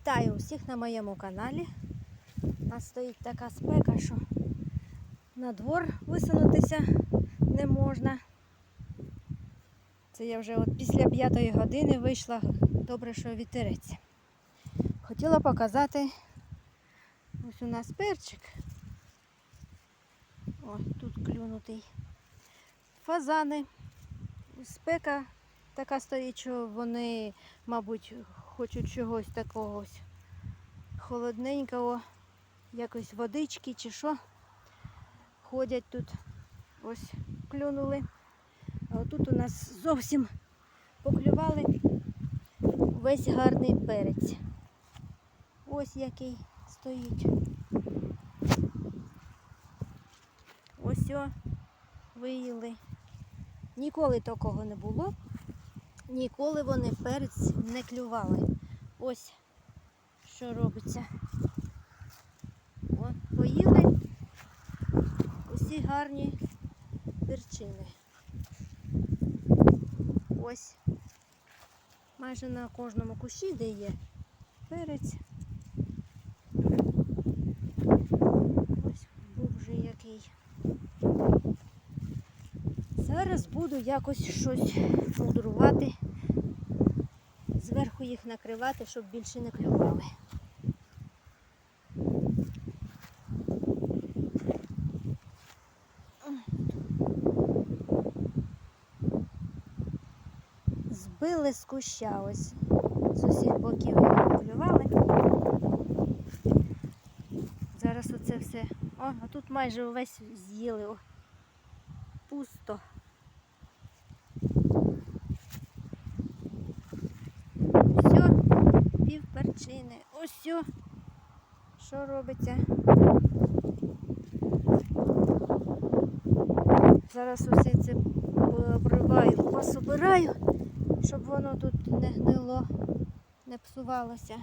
Вітаю усіх на моєму каналі. У нас стоїть така спека, що на двор висунутися не можна. Це я вже от після п'ятої години вийшла. Добре, що вітерець. Хотіла показати ось у нас перчик. Ось тут клюнутий. Фазани. Спека така стоїть, що вони, мабуть, хочуть чогось такого холодненького, якось водички чи що. Ходять тут, ось клюнули. А отут у нас зовсім поклювали весь гарний перець. Ось який стоїть. Ось о, виїли. Ніколи такого не було. Ніколи вони перець не клювали. Ось що робиться. О, поїли усі гарні перчини. Ось майже на кожному кущі, де є перець. Ось був вже який. Зараз буду якось щось мудрувати, зверху їх накривати, щоб більше не клювали. Збили з куща ось з усіх боків його клювали. Зараз оце все. О, а тут майже увесь з'їли. Пусто. Все, пів. Ось все. Що робиться? Зараз усе це обриваю, пособираю, щоб воно тут не гнило, не псувалося.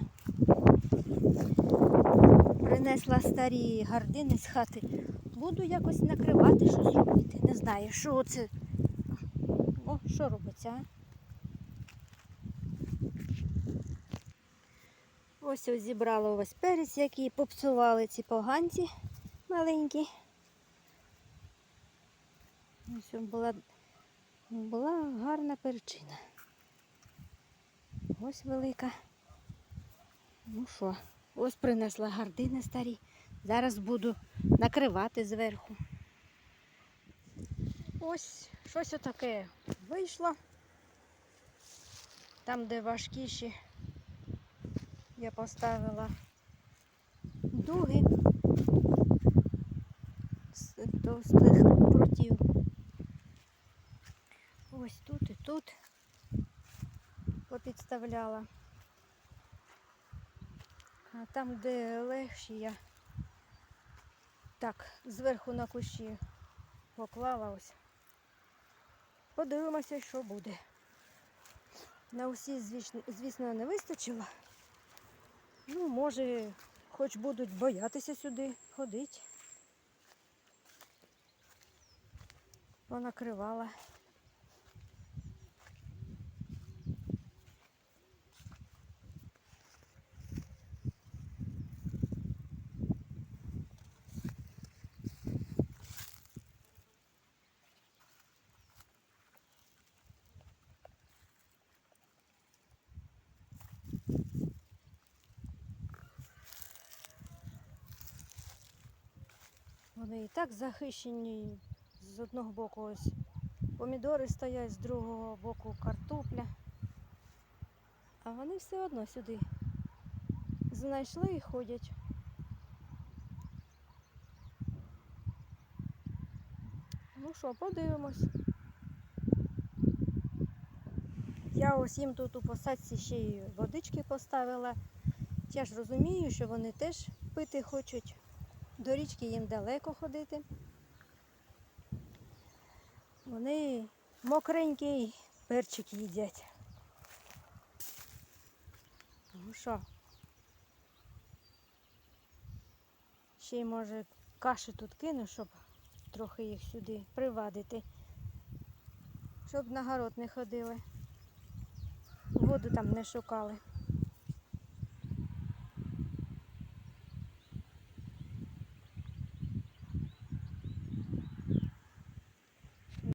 Принесла старі гардини з хати. Буду якось накривати, щось робити. Не знаю, що це. О, що робиться, а? Ось ось зібрала ось перець, який попсували ці поганці маленькі. Ось була, була гарна перчина. Ось велика. Ну що, ось принесла гардини старі. Зараз буду накривати зверху. Ось щось отаке вийшло. Там, де важкіші, я поставила дуги з товстих прутів. Ось тут і тут попідставляла. А там, де легші, я так, зверху на кущі поклала ось. Подивимося, що буде. На усі, звісно, не вистачило. Ну, може, хоч будуть боятися сюди ходити. Понакривала. Вони і так захищені з одного боку ось помідори стоять, з другого боку картопля. А вони все одно сюди знайшли і ходять. Ну що, подивимось. Я ось їм тут у посадці ще й водички поставила. Я ж розумію, що вони теж пити хочуть. До річки їм далеко ходити. Вони мокренький перчик їдять. Ну що? Ще й може каші тут кину, щоб трохи їх сюди привадити, щоб на город не ходили. Воду там не шукали.